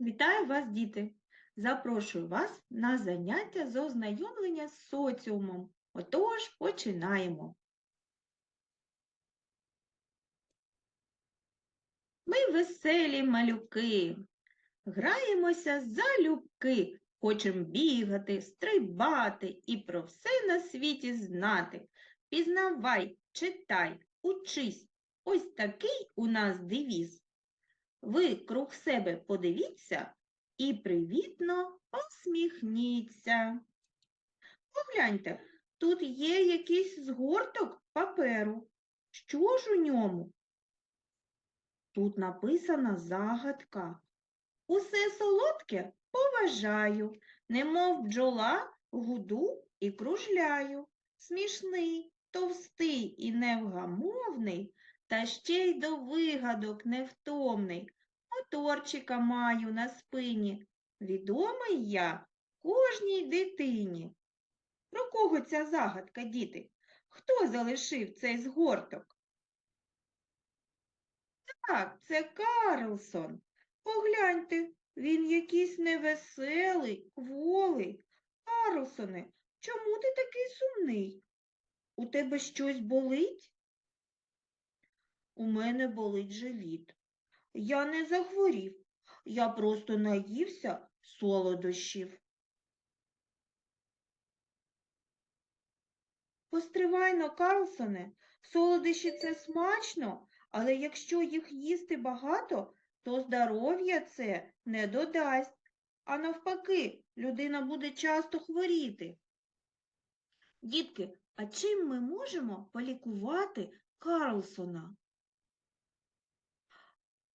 Вітаю вас, діти! Запрошую вас на заняття з ознайомлення з соціумом. Отож, починаємо. Ми веселі малюки, граємося залюбки, хочемо бігати, стрибати і про все на світі знати. Пізнавай, читай, учись. Ось такий у нас девіз. Ви круг себе подивіться і привітно посміхніться. Погляньте, тут є якийсь згорток паперу. Що ж у ньому? Тут написана загадка. Усе солодке поважаю, немов бджола гуду і кружляю. Смішний, товстий і невгамовний, та ще й до вигадок невтомний. Моторчика маю на спині. Відомий я кожній дитині. Про кого ця загадка, діти? Хто залишив цей згорток? Так, це Карлсон. Погляньте, він якийсь невеселий, кволий. Карлсоне, чому ти такий сумний? У тебе щось болить? У мене болить живіт. Я не захворів, я просто наївся солодощів. Постривайно, Карлсоне, солодощі це смачно, але якщо їх їсти багато, то здоров'я це не додасть, а навпаки, людина буде часто хворіти. Дітки, а чим ми можемо полікувати Карлсона?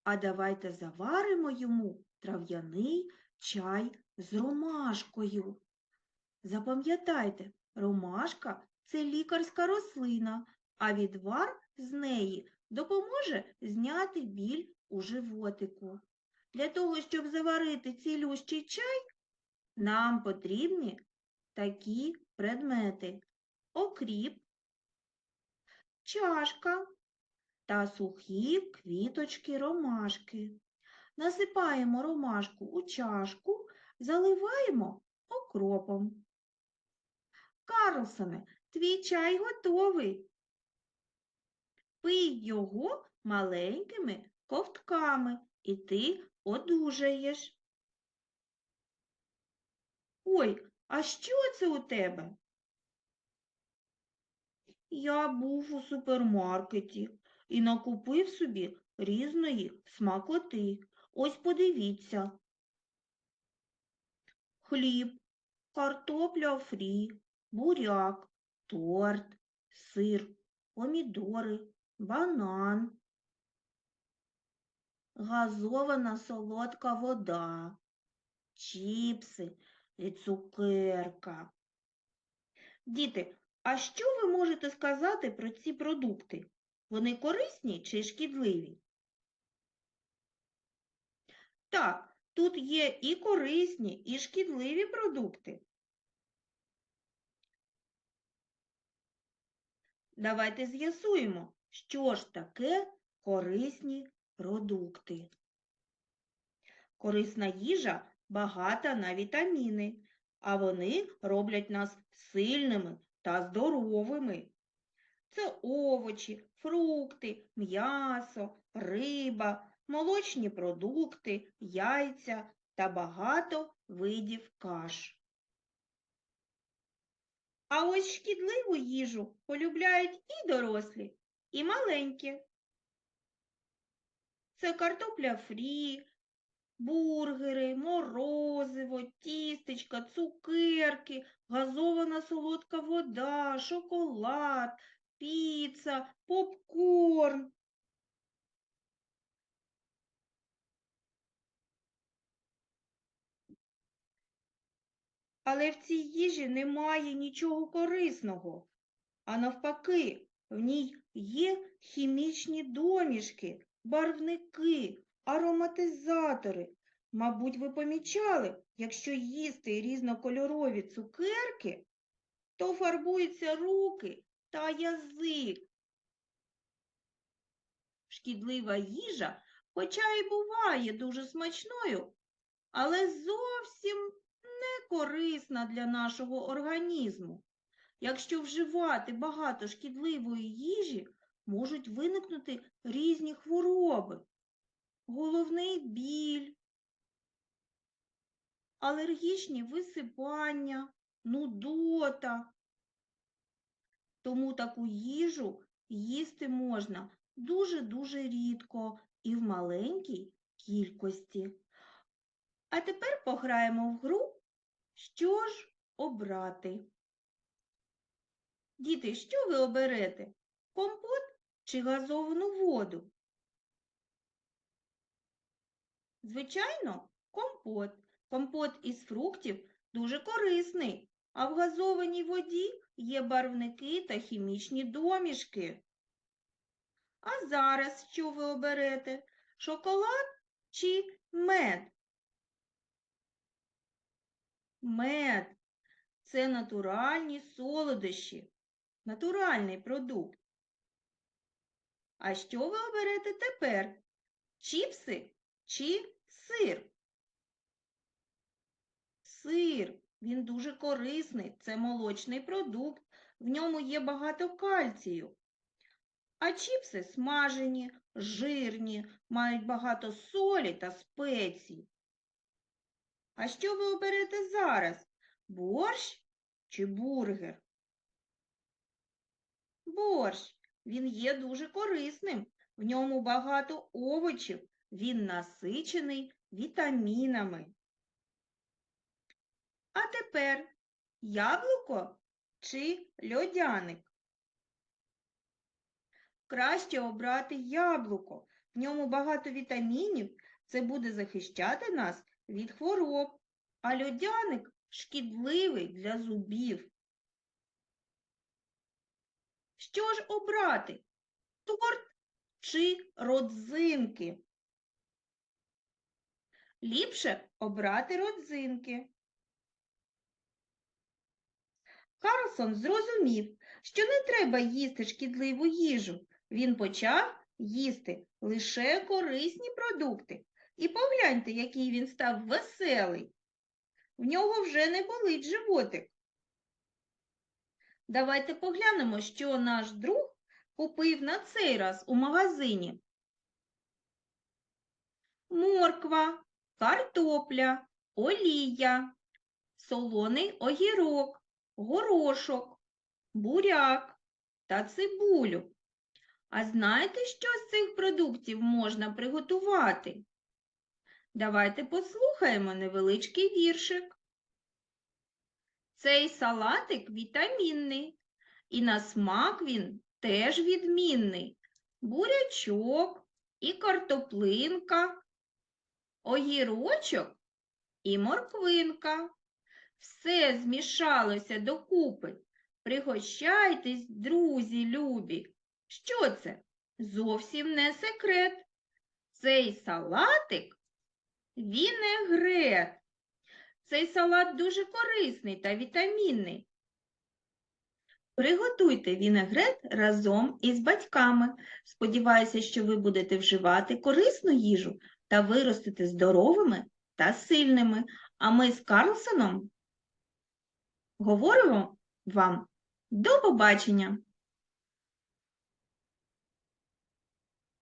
А давайте заваримо йому трав'яний чай з ромашкою. Запам'ятайте, ромашка це лікарська рослина, а відвар з неї допоможе зняти біль у животику. Для того, щоб заварити цілющий чай, нам потрібні такі предмети. Окріп, чашка та сухі квіточки ромашки. Насипаємо ромашку у чашку, заливаємо окропом. Карлсоне, твій чай готовий. Пий його маленькими ковтками, і ти одужаєш. Ой, а що це у тебе? Я був у супермаркеті і накупив собі різної смакоти. Ось подивіться. Хліб, картопля фрі, буряк, торт, сир, помідори, банан, газована солодка вода, чіпси і цукерка. Діти, а що ви можете сказати про ці продукти? Вони корисні чи шкідливі? Так, тут є і корисні, і шкідливі продукти. Давайте з'ясуємо, що ж таке корисні продукти. Корисна їжа багата на вітаміни, а вони роблять нас сильними та здоровими. Це овочі, фрукти, м'ясо, риба, молочні продукти, яйця та багато видів каш. А ось шкідливу їжу полюбляють і дорослі, і маленькі. Це картопля фрі, бургери, морозиво, тістечка, цукерки, газована солодка вода, шоколад, піца, попкорн. Але в цій їжі немає нічого корисного, а навпаки, в ній є хімічні домішки, барвники, ароматизатори. Мабуть, ви помічали, якщо їсти різнокольорові цукерки, то фарбуються руки та язик. Шкідлива їжа, хоча і буває дуже смачною, але зовсім не корисна для нашого організму. Якщо вживати багато шкідливої їжі, можуть виникнути різні хвороби, головний біль, алергічні висипання, нудота. Тому таку їжу їсти можна дуже-дуже рідко і в маленькій кількості. А тепер пограємо в гру, що ж обрати. Діти, що ви оберете? Компот чи газовану воду? Звичайно, компот. Компот із фруктів дуже корисний, а в газованій воді є барвники та хімічні домішки. А зараз що ви оберете? Шоколад чи мед? Мед це натуральні солодощі, натуральний продукт. А що ви оберете тепер? Чіпси чи сир? Сир, він дуже корисний, це молочний продукт, в ньому є багато кальцію. А чіпси смажені, жирні, мають багато солі та спецій. А що ви оберете зараз? Борщ чи бургер? Борщ. Він є дуже корисним. В ньому багато овочів. Він насичений вітамінами. А тепер яблуко чи льодяник? Краще обрати яблуко. В ньому багато вітамінів. Це буде захищати нас від хвороб. А льодяник шкідливий для зубів. Що ж обрати? Торт чи родзинки? Ліпше обрати родзинки. Карлсон зрозумів, що не треба їсти шкідливу їжу. Він почав їсти лише корисні продукти. І погляньте, який він став веселий. В нього вже не болить животик. Давайте поглянемо, що наш друг купив на цей раз у магазині. Морква, картопля, олія, солоний огірок, горошок, буряк та цибулю. А знаєте, що з цих продуктів можна приготувати? Давайте послухаємо невеличкий віршик. Цей салатик вітамінний, і на смак він теж відмінний. Бурячок і картоплинка, огірочок і морквинка. Все змішалося докупи. Пригощайтесь, друзі любі. Що це? Зовсім не секрет. Цей салатик вінегрет. Цей салат дуже корисний та вітамінний. Приготуйте вінегрет разом із батьками. Сподіваюся, що ви будете вживати корисну їжу та виростете здоровими та сильними. А ми з Карлсоном говоримо вам до побачення!